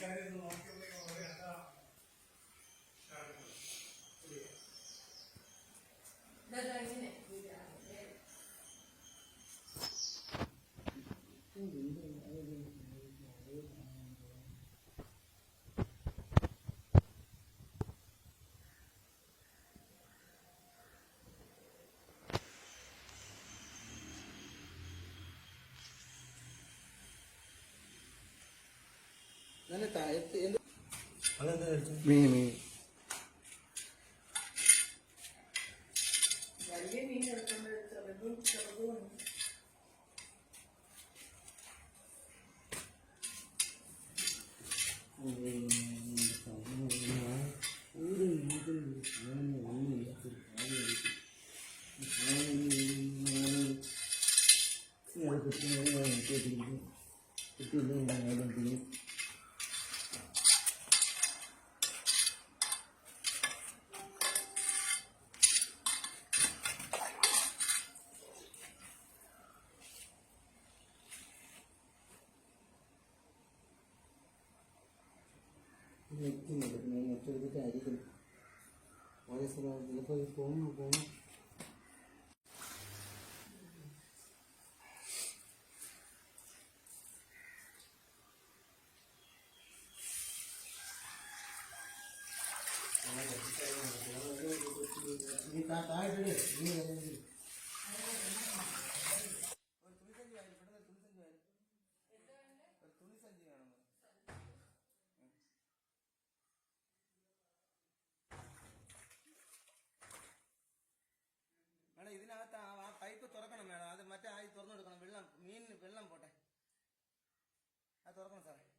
carry the long cable. മീൻ മീൻ. കിട്ടിയില്ലെങ്കിൽ കിട്ടിയില്ലെങ്കിൽ നിൽക്കുന്നില്ല ഞാൻ നെറ്റെടുത്തിട്ട് അരിക്കും ഓരോ സ്ഥലം ചിലപ്പോൾ പോകുന്നു പോകുന്നു താഴെ നീ തുറക്കണം സാറേ